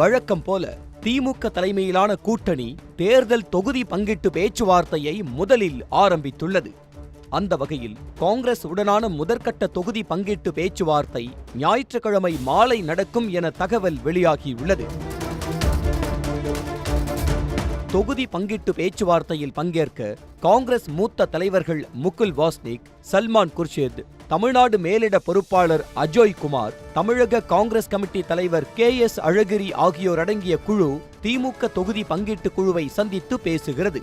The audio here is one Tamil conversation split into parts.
வழக்கம் போல திமுக தலைமையிலான கூட்டணி தேர்தல் தொகுதி பங்கிட்டு பேச்சுவார்த்தையை முதலில் ஆரம்பித்துள்ளது. அந்த வகையில் காங்கிரஸ் உடனான முதற்கட்ட தொகுதி பங்கீட்டு பேச்சுவார்த்தை ஞாயிற்றுக்கிழமை மாலை நடக்கும் என தகவல் வெளியாகியுள்ளது. தொகுதி பங்கீட்டு பேச்சுவார்த்தையில் பங்கேற்க காங்கிரஸ் மூத்த தலைவர்கள் முகுல் வாஸ்னிக் சல்மான் குர்ஷித் தமிழ்நாடு மேலிட பொறுப்பாளர் அஜோய் குமார் தமிழக காங்கிரஸ் கமிட்டி தலைவர் கே எஸ் அழகிரி ஆகியோர் அடங்கிய குழு திமுக தொகுதி பங்கீட்டு குழுவை சந்தித்து பேசுகிறது.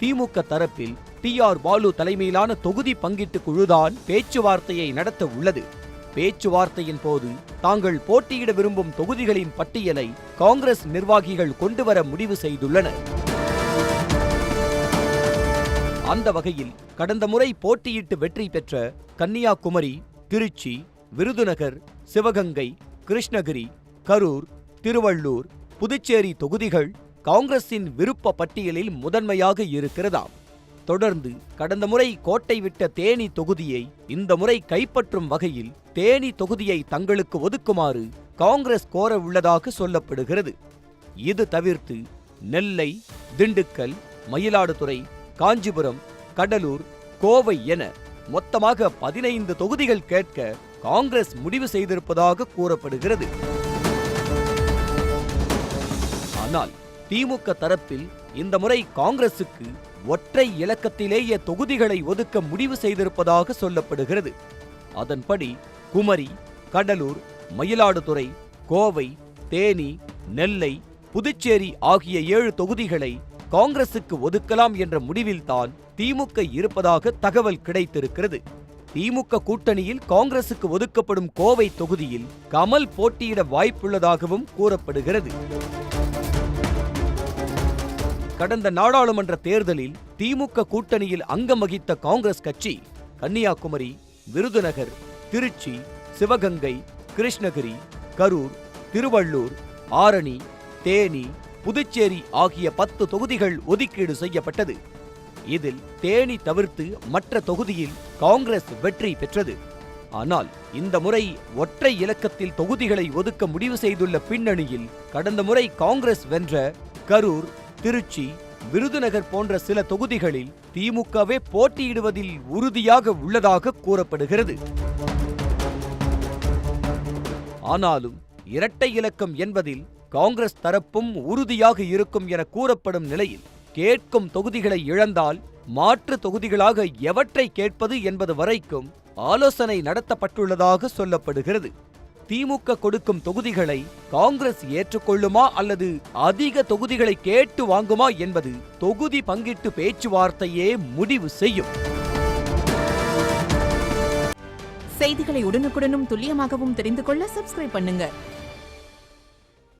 திமுக தரப்பில் டி ஆர் பாலு தலைமையிலான தொகுதி பங்கீட்டு குழுதான் பேச்சுவார்த்தையை நடத்த உள்ளது. பேச்சுவார்த்தையின் போது தாங்கள் போட்டியிட விரும்பும் தொகுதிகளின் பட்டியலை காங்கிரஸ் நிர்வாகிகள் கொண்டுவர முடிவு செய்துள்ளனர். அந்த வகையில் கடந்த முறை போட்டியிட்டு வெற்றி பெற்ற கன்னியாகுமரி திருச்சி விருதுநகர் சிவகங்கை கிருஷ்ணகிரி கரூர் திருவள்ளூர் புதுச்சேரி தொகுதிகள் காங்கிரசின் விருப்ப பட்டியலில் முதன்மையாக இருக்கிறதாம். தொடர்ந்து கடந்த முறை கோட்டை விட்ட தேனி தொகுதியை இந்த முறை கைப்பற்றும் வகையில் தேனி தொகுதியை தங்களுக்கு ஒதுக்குமாறு காங்கிரஸ் கோர உள்ளதாக சொல்லப்படுகிறது. இது தவிர்த்து நெல்லை திண்டுக்கல் மயிலாடுதுறை காஞ்சிபுரம் கடலூர் கோவை என மொத்தமாக பதினைந்து தொகுதிகள் கேட்க காங்கிரஸ் முடிவு செய்திருப்பதாக கூறப்படுகிறது. ஆனால் திமுக தரப்பில் இந்த முறை காங்கிரசுக்கு ஒற்றை இலக்கத்திலேயே தொகுதிகளை ஒதுக்க முடிவு செய்திருப்பதாக சொல்லப்படுகிறது. அதன்படி குமரி கடலூர் மயிலாடுதுறை கோவை தேனி நெல்லை புதுச்சேரி ஆகிய ஏழு தொகுதிகளை காங்கிரசுக்கு ஒதுக்கலாம் என்ற முடிவில்தான் திமுக இருப்பதாக தகவல் கிடைத்திருக்கிறது. திமுக கூட்டணியில் காங்கிரசுக்கு ஒதுக்கப்படும் கோவை தொகுதியில் கமல் போட்டியிட வாய்ப்புள்ளதாகவும் கூறப்படுகிறது. கடந்த நாடாளுமன்ற தேர்தலில் திமுக கூட்டணியில் அங்கம் வகித்த காங்கிரஸ் கட்சி கன்னியாகுமரி விருதுநகர் திருச்சி சிவகங்கை கிருஷ்ணகிரி கரூர் திருவள்ளூர் ஆரணி தேனி புதுச்சேரி ஆகிய பத்து தொகுதிகள் ஒதுக்கீடு செய்யப்பட்டது. இதில் தேனி தவிர்த்து மற்ற தொகுதியில் காங்கிரஸ் வெற்றி பெற்றது. ஆனால் இந்த முறை ஒற்றை இலக்கத்தில் தொகுதிகளை ஒதுக்க முடிவு செய்துள்ள பின்னணியில் கடந்த முறை காங்கிரஸ் வென்ற கரூர் திருச்சி விருதுநகர் போன்ற சில தொகுதிகளில் திமுகவே போட்டியிடுவதில் உறுதியாக உள்ளதாக கூறப்படுகிறது. ஆனாலும் இரட்டை இலக்கம் என்பதில் காங்கிரஸ் தரப்பும் உறுதியாக இருக்கும் என கூறப்படும் நிலையில் கேட்கும் தொகுதிகளை இழந்தால் மாற்று தொகுதிகளாக எவற்றை கேட்பது என்பது வரைக்கும் ஆலோசனை நடத்தப்பட்டுள்ளதாக சொல்லப்படுகிறது. திமுக கொடுக்கும் தொகுதிகளை காங்கிரஸ் ஏற்றுக்கொள்ளுமா அல்லது அதிக தொகுதிகளை கேட்டு வாங்குமா என்பது தொகுதி பங்கிட்டு பேச்சுவார்த்தையே முடிவு செய்யும். செய்திகளை உடனுக்குடனும் துல்லியமாகவும் தெரிந்து கொள்ள சப்ஸ்கிரைப் பண்ணுங்க.